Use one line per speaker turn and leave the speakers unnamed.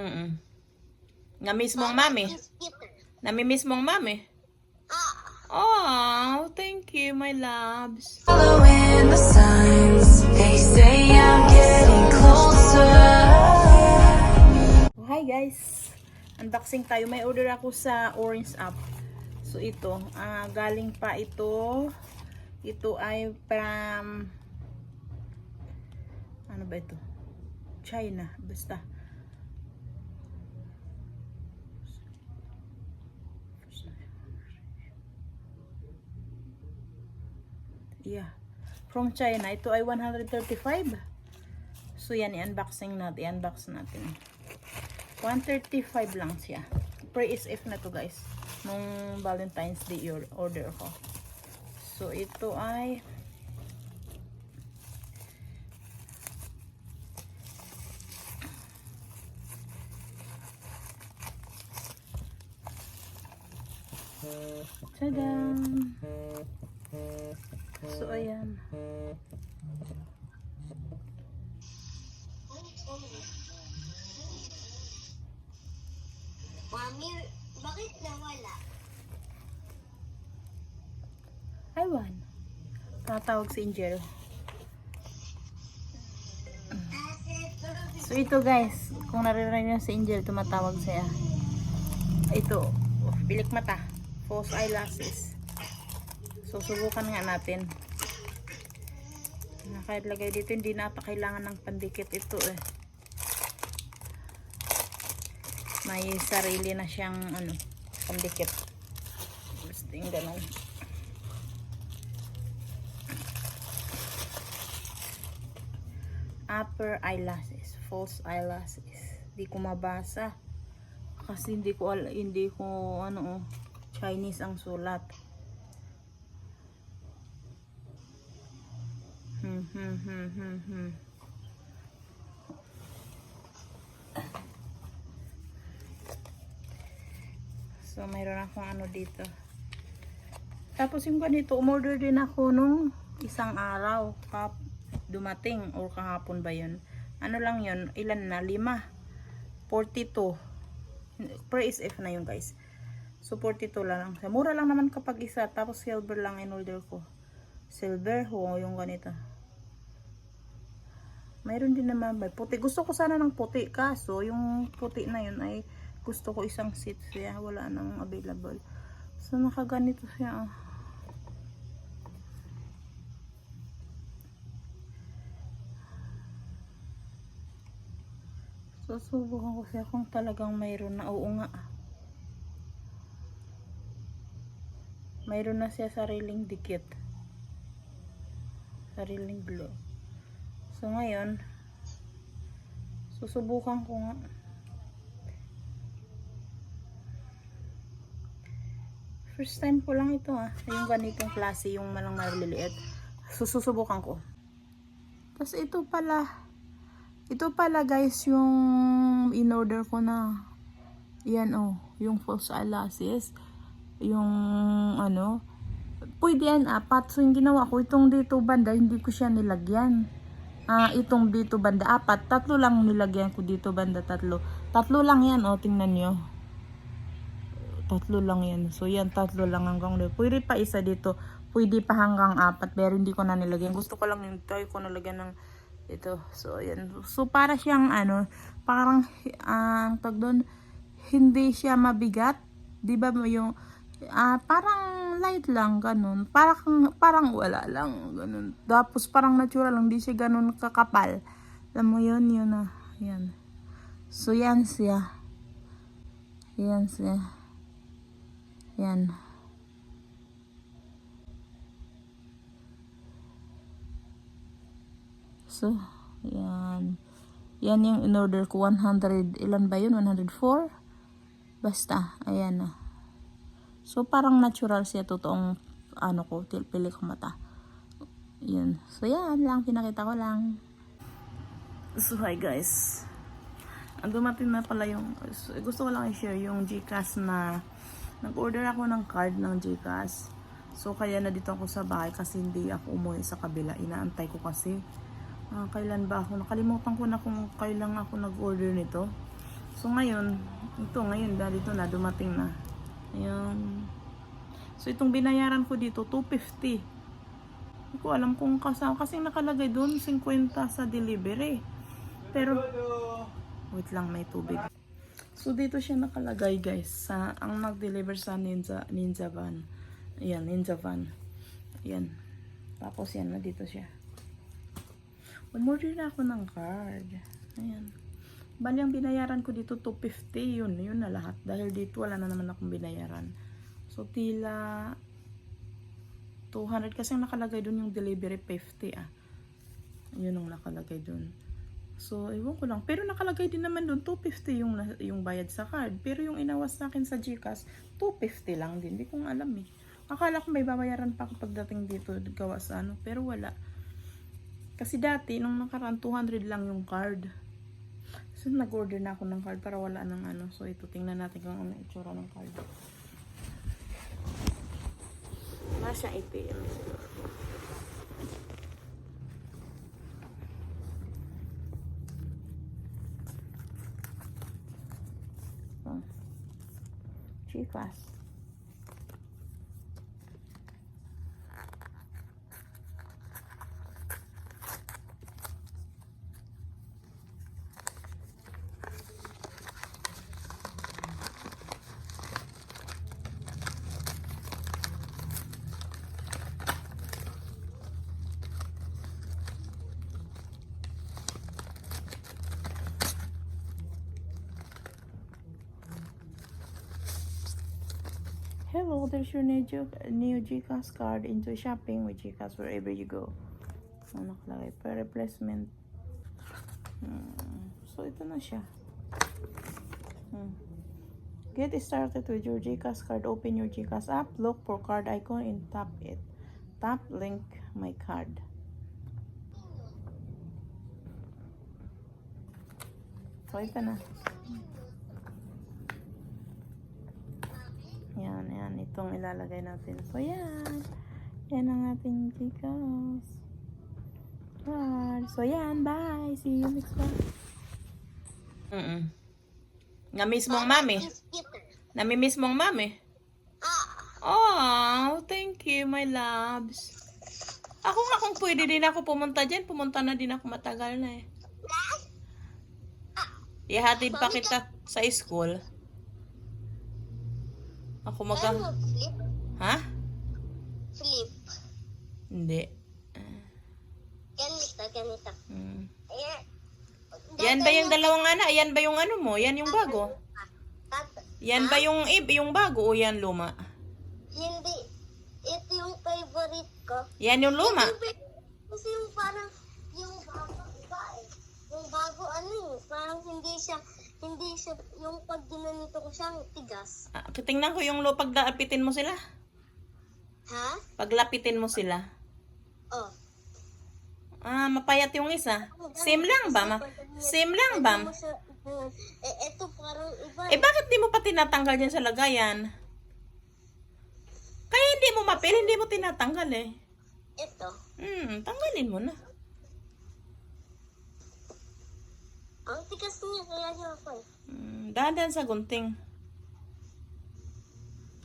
Mm Namiss mo ang mami? Namimiss mo ang mami? Oh, thank you, my loves.
Following the signs, they say I'm getting closer.
Oh, hi guys! Unboxing tayo. May order ako sa Orange App. So ito, ah, galing pa ito. Ito ay from ano ba ito? China, basta. Yeah. From China. Ito ay 135. So yan, i-unboxing natin. I-unbox natin. 135 lang siya. Pre-SF na to guys. Nung Valentine's Day order ko. So ito ay Tadam! So ayan.
Mami, bakit nawala?
Aywan. Tatawag si Angel. So ito guys, kung naririnig niyo si Angel, tumatawag siya. Ito, pilik mata. False eyelashes. So subukan nga natin. Nakalagay dito, hindi na kailangan ng pandikit ito eh. May sarili na siyang ano, pandikit. Basta yung ganun. Upper eyelashes, false eyelashes. Hindi ko mabasa. Kasi hindi ko hindi ko ano oh, Chinese ang sulat. Hmm, hmm, hmm, hmm, hmm. So, mayroon akong ano dito. Tapos yung ganito, umorder din ako nung isang araw. Kap dumating or kahapon ba yun. Ano lang yun, ilan na? Lima. 42. Pre-SF na yun guys. So 42 lang. Mura lang naman kapag isa. Tapos silver lang in order ko. Silver, ho, yung ganito. Mayroon din naman may puti. Gusto ko sana ng puti. Kaso, yung puti na yun ay gusto ko isang seat siya. Wala nang available. So, nakaganito siya. ah. Susubukan ko siya kung talagang mayroon na. Oo nga. Mayroon na siya sariling dikit. Sariling glue. So ngayon, susubukan ko nga. First time ko lang ito ah. Yung ganitong klase, yung malang maliliit. Sususubukan ko. Tapos ito pala. Ito pala guys yung in-order ko na. Yan oh, yung false eyelashes. Yung ano. Pwede yan apat. So yung ginawa ko, itong dito banda, hindi ko siya nilagyan. Ah, itong dito banda, apat. Tatlo lang nilagyan ko dito banda, tatlo. Tatlo lang yan, oh, tingnan nyo. Tatlo lang yan. So yan, tatlo lang hanggang dito. Pwede pa isa dito. Pwede pa hanggang apat, pero hindi ko na nilagyan. Gusto ko lang yung try ko nalagyan ng ito. So, yan. So, para siyang ano, parang, ang tag doon, hindi siya mabigat. Di ba yung, ah, parang light lang, ganun. Parang, parang wala lang, ganun. Tapos, parang natural lang, hindi siya ganun kakapal. Alam mo yun, yun na. Yan. So, yan siya. Yan siya. Yan. So, yan. Yan yung in-order ko. 100, ilan ba yun? 104? Basta, ayan na. So, parang natural siya. Totoong, ano ko, pili ko mata. Yun. So, yan lang. Pinakita ko lang. So, hi guys. Ang dumating na pala yung, gusto ko lang i-share yung Gcash na, nag-order ako ng card ng Gcash. So, kaya na dito ako sa bahay kasi hindi ako umuwi sa kabila. Inaantay ko kasi. Ah, kailan ba ako? Nakalimutan ko na kung kailan ako nag-order nito. So ngayon, ito ngayon dahil na dumating na. Ayan. So itong binayaran ko dito 250. Hindi ko alam kung kasama kasi nakalagay doon 50 sa delivery. Pero wait lang may tubig. So dito siya nakalagay guys sa ang nag-deliver sa Ninja Ninja van. Ayan, Ninja van. Ayan. Tapos yan na dito siya. Umorder na ako ng card. Ayan. Bali, ang binayaran ko dito, 250. Yun, yun na lahat. Dahil dito, wala na naman akong binayaran. So, tila 200. Kasi ang nakalagay dun yung delivery 50 ah. Yun ang nakalagay dun. So, ewan ko lang. Pero nakalagay din naman dun, 250 yung, yung bayad sa card. Pero yung inawas sa akin sa Gcash, 250 lang din. Hindi ko nga alam eh. Akala ko may babayaran pa ako pagdating dito gawa sa ano. Pero wala. Kasi dati, nung nakaraan, 200 lang yung card. So, nag-order na ako ng card para wala ng ano. So, ito, tingnan natin kung ano itsura ng card. Wala siya ATM. Oh. There's your new, new Gcash card. Enjoy shopping with Gcash wherever you go. Ano nakalagay? Per replacement. Hmm. So, ito na siya. Hmm. Get started with your Gcash card. Open your Gcash app. Look for card icon and tap it. Tap link my card. So, ito na. Yan, yan. Itong ilalagay natin. So, yan. Yan ang ating Gcash. card. So, yan. Bye. See you next time. Mm-mm. Nga mismong mami.
Scooter.
Nami-miss mong mami. Oh, thank you, my loves. Ako nga kung pwede din ako pumunta dyan, pumunta na din ako matagal na eh. Ihatid pa kita sa school. Ako mag...
ano, flip?
Ha?
Flip.
Hindi.
Ganito, ganito.
Hmm.
Ayan.
Yan ba yung dalawang anak? Yan ba yung ano mo? Yan yung bago? Yan ba yung ib, yung bago o yan luma?
Hindi. Ito yung favorite ko.
Yan yung luma.
Kasi yung parang, yung bago, iba eh. Yung bago ano eh, parang hindi siya, hindi siya, yung pag ginanito ko siyang tigas.
Ah, tingnan ko yung lo paglapitin mo sila.
Ha?
Paglapitin mo sila.
Oh.
Ah, mapayat yung isa. Same lang ba? Ma- Same lang ba?
Siya, eh, ito parang iba
Eh bakit di mo pa tinatanggal dyan sa lagayan? Kaya hindi mo mapil, hindi mo tinatanggal eh.
Ito.
Hmm, tanggalin mo na.
Ang tigas niya, kaya siya ako eh.
Hmm, dahan sa gunting.